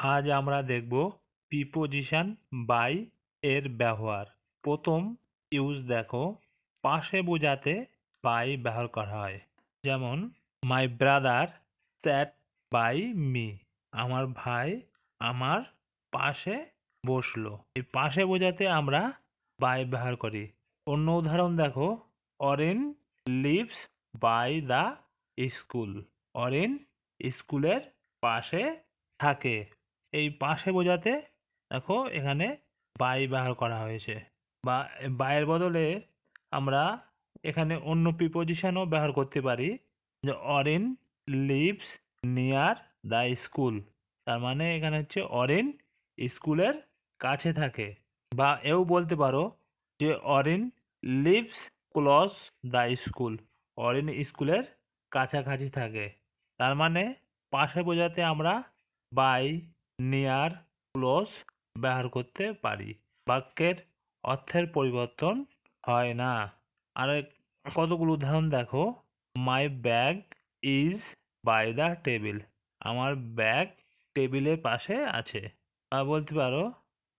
আজ আমরা দেখব প্রিপোজিশন বাই এর ব্যবহার। প্রথম ইউজ দেখো, পাশে বোঝাতে বাই ব্যবহার করা হয়। যেমন my brother sat by me আমার ভাই আমার পাশে বসল। এই পাশে বোঝাতে আমরা বাই ব্যবহার করি। অন্য উদাহরণ দেখো Aaron lives by the school Aaron স্কুলের পাশে থাকে। এই পাশে বোঝাতে দেখো এখানে বাই ব্যবহার করা হয়েছে বা বাইয়ের বদলে আমরা এখানে অন্য প্রিপোজিশনও ব্যবহার করতে পারি যে Aaron lives near the school তার মানে এখানে হচ্ছে অরেন স্কুলের কাছে থাকে বা এও বলতে পারো যে Aaron lives close the school Aaron স্কুলের কাছাকাছি থাকে তার মানে পাশে বোঝাতে আমরা বাই নিয়ার ক্লোজ ব্যবহার করতে পারি। বাক্যের অর্থের পরিবর্তন হয় না। আর কতগুলো উদাহরণ দেখো। My bag is by the table আমার ব্যাগ টেবিলের পাশে আছে। বা বলতে পারো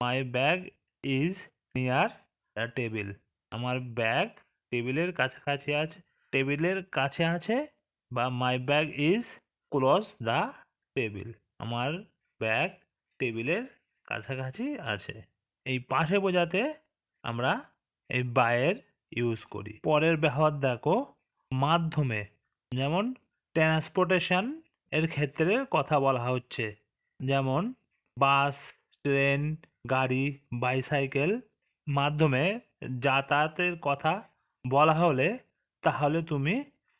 my bag is near the table আমার ব্যাগ টেবিলের কাছাকাছি আছে টেবিলের কাছে আছে, বা my bag is close the table আমার ব্যাগ, টেবিলের কাছাকাছি আছে। এই পাশে বোঝাতে আমরা এই বায়ের ইউজ করি। পরের ব্যবহার দেখো, মাধ্যমে যেমন ট্রান্সপোর্টেশন এর ক্ষেত্রে কথা বলা হচ্ছে। যেমন বাস ট্রেন গাড়ি বাইসাইকেল মাধ্যমে যাতায়াতের কথা বলা হলে তাহলে তুমি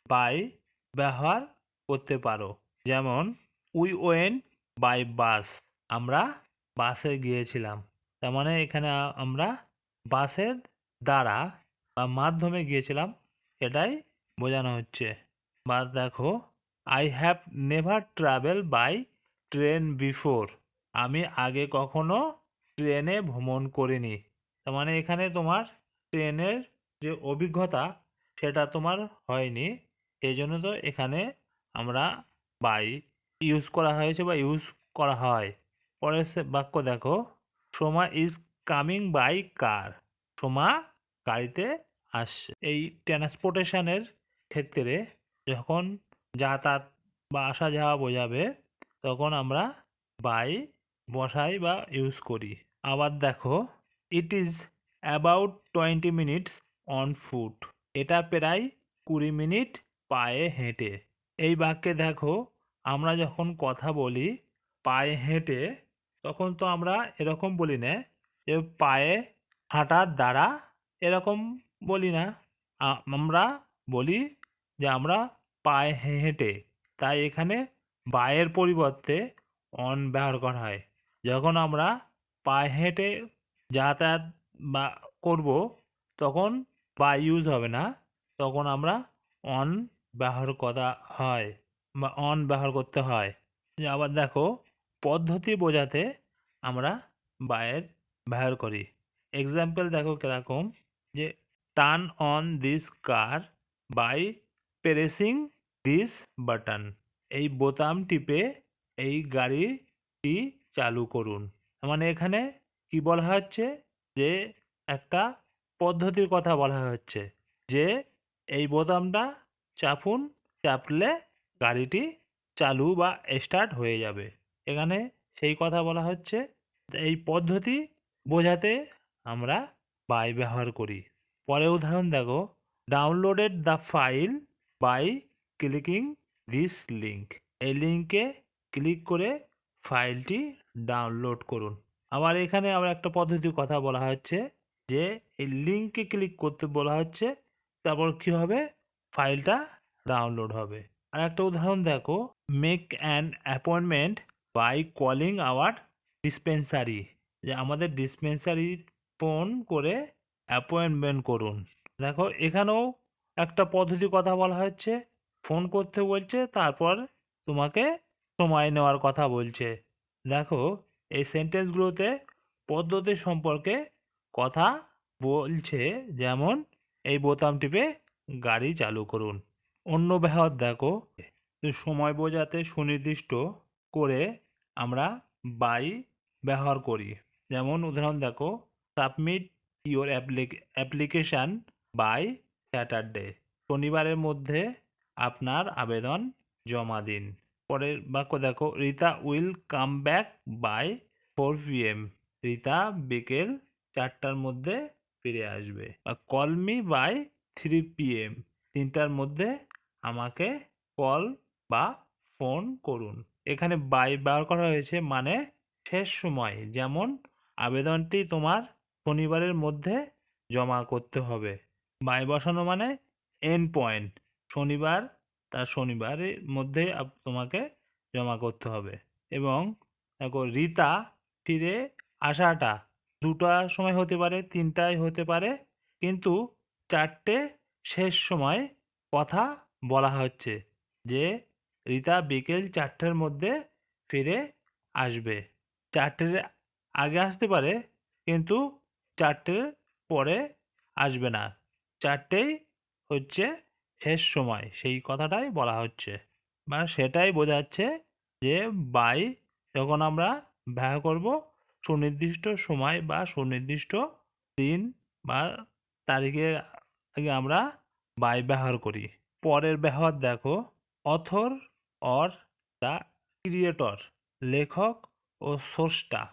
বাই ব্যবহার করতে পারো। যেমন উই ওয়েন বাই বাস আমরা বাসে গিয়েছিলাম। তার মানে এখানে আমরা বাসের দ্বারা বা মাধ্যমে গিয়েছিলাম। এটাই বোঝানো হচ্ছে। বা দেখো I have never travel by train before আমি আগে কখনো ট্রেনে ভ্রমণ করিনি। তার মানে এখানে তোমার ট্রেনের যে অভিজ্ঞতা, সেটা তোমার হয়নি। এই জন্য তো এখানে আমরা বাই ইউজ করা হয়েছে বা ইউজ করা হয়। পরের বাক্য দেখো। Soma is coming by car Soma গাড়িতে আসছে। এই ট্রান্সপোর্টেশনের ক্ষেত্রে যখন যাতায়াত বা আসা যাওয়া বোঝাবে, তখন আমরা বাই বসাই বা ইউজ করি। আবার দেখো it is about twenty minutes on foot এটা প্রায় কুড়ি মিনিট পায়ে হেঁটে। এই বাক্যে দেখো আমরা যখন কথা বলি পায়ে হেঁটে, তখন তো আমরা এরকম বলি না, যে পায়ে হাঁটার দ্বারা এরকম বলি না। আমরা বলি যে আমরা পায়ে হেঁটে। তাই এখানে বায়ের পরিবর্তে অন ব্যবহার করা হয়। যখন আমরা পায়ে হেঁটে যাতায়াত বা করব, তখন বা ইউজ হবে না। তখন আমরা অন ব্যবহার করা হয়। বা অন ব্যবহার করতে হয়। আবার দেখো, পদ্ধতি বোঝাতে আমরা বায়ের ব্যবহার করি। এক্সাম্পল দেখো কীরকম, যে turn on this car by pressing this button এই বোতাম টিপে এই গাড়িটি চালু করুন। মানে এখানে কি বলা হচ্ছে? যে একটা পদ্ধতির কথা বলা হচ্ছে। যে এই বোতামটা চাপুন, চাপলে গাড়িটি চালু বা স্টার্ট হয়ে যাবে। এখানে সেই কথা বলা হচ্ছে। এই পদ্ধতি বোঝাতে আমরা বাই ব্যবহার করি। পরে উদাহরণ দেখো। Downloaded the file by clicking this link এই লিঙ্কে ক্লিক করে ফাইলটি ডাউনলোড করুন। আবার এখানে আবার একটা পদ্ধতির কথা বলা হচ্ছে যে, এই লিঙ্কে ক্লিক করতে বলা হচ্ছে। তারপর কি হবে? ফাইলটা ডাউনলোড হবে। আর একটা উদাহরণ দেখো। Make an appointment by calling our dispensary যে আমাদের ডিসপেন্সারি ফোন করে অ্যাপয়েন্টমেন্ট করুন। দেখো, এখানেও একটা পদ্ধতি কথা বলা হচ্ছে। ফোন করতে বলছে, তারপর তোমাকে সময় নেওয়ার কথা বলছে। দেখো, এই সেন্টেন্সগুলোতে পদ্ধতি সম্পর্কে কথা বলছে। যেমন, এই বোতাম টিপে গাড়ি চালু করুন। অন্য ব্যবহার দেখো সময় বোঝাতে সুনির্দিষ্ট করে আমরা বাই ব্যবহার করি। যেমন উদাহরণ দেখো submit your application by Saturday শনিবারের মধ্যে আপনার আবেদন জমা দিন। পরের বাক্য দেখো, Rita will come back by four PM Rita বিকেল চারটার মধ্যে ফিরে আসবে। বা call me by three PM তিনটার মধ্যে আমাকে কল বা ফোন করুন। এখানে বাই ব্যবহার করা হয়েছে মানে শেষ সময়। যেমন, আবেদনটি তোমার শনিবারের মধ্যে জমা করতে হবে। বাই বসানো মানে এন্ড পয়েন্ট। শনিবার, তার শনিবারের মধ্যে তোমাকে জমা করতে হবে। এবং দেখো, রিতা ফিরে আসাটা দুটার সময় হতে পারে, তিনটায় হতে পারে, কিন্তু চারটে শেষ সময় কথা বলা হচ্ছে যে, রিতা বিকেল চারটের মধ্যে ফিরে আসবে। চারটের আগে আসতে পারে, কিন্তু চারটের পরে আসবে না। চারটেই হচ্ছে শেষ সময়, সেই কথাটাই বলা হচ্ছে। মানে সেটাই বোঝাচ্ছে যে, বাই, যখন আমরা ব্যবহার করব, সুনির্দিষ্ট সময় বা সুনির্দিষ্ট দিন বা তারিখের আগে আমরা বাই ব্যবহার করি। পরের ব্যবহার দেখো। অথর, অর দ্য ক্রিয়েটর, লেখক ও স্রষ্টা।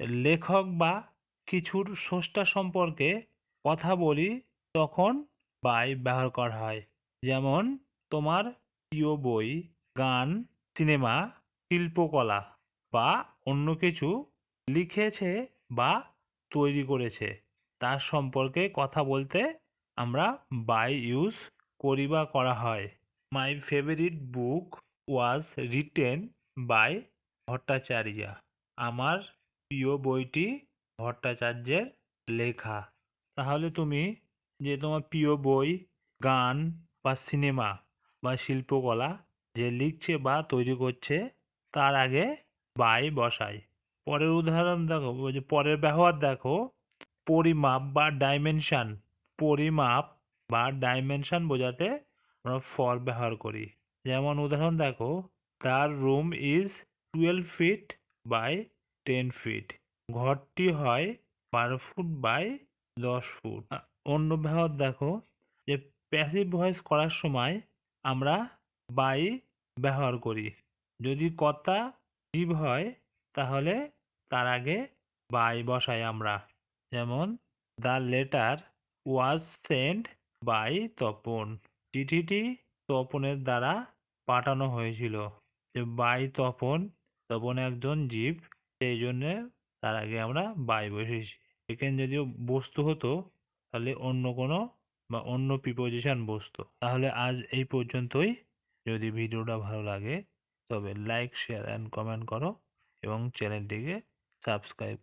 লেখক বা কিছুর স্রষ্টা সম্পর্কে কথা বলি তখন বাই ব্যবহার করা হয়। যেমন, তোমার প্রিয় বই, গান, সিনেমা, শিল্পকলা বা অন্য কিছু লিখেছে বা তৈরি করেছে। তার সম্পর্কে কথা বলতে আমরা বাই ইউজ করি বা করা হয়। My favourite book was written by Bhattacharya. আমার প্রিয় বইটি ভট্টাচার্যের লেখা। তাহলে তুমি যে তোমার প্রিয় বই, গান বা সিনেমা বা শিল্পকলা যে লিখছে বা তৈরি করছে, তার আগে বাই বসাই। পরের উদাহরণ দেখো পরের ব্যবহার দেখো, পরিমাপ বা ডাইমেনশান পরিমাপ বা ডাইমেনশন বোঝাতে আমরা ফর ব্যবহার করি। যেমন উদাহরণ দেখো, তার room is twelve feet by ten feet ঘরটি হয় বারো ফুট বাই দশ ফুট। অন্য ব্যবহার দেখো, যে প্যাসিভ ভয়েস করার সময় আমরা বাই ব্যবহার করি। যদি কথা জীব হয়, তাহলে তার আগে বাই বসাই আমরা। যেমন the letter was send by Tapan. চিঠিটি তপনের দ্বারা পাঠানো হয়েছিল যে বাই তপন তপন একজন জীব, সেই জন্যে তার আগে আমরা বাই বসেছি। এখানে যদিও বস্তু হতো, তাহলে অন্য কোনো বা অন্য প্রিপোজিশন বসতো। তাহলে আজ এই পর্যন্তই। যদি ভিডিওটা ভালো লাগে, তবে লাইক শেয়ার অ্যান্ড কমেন্ট করো এবং চ্যানেলটিকে সাবস্ক্রাইব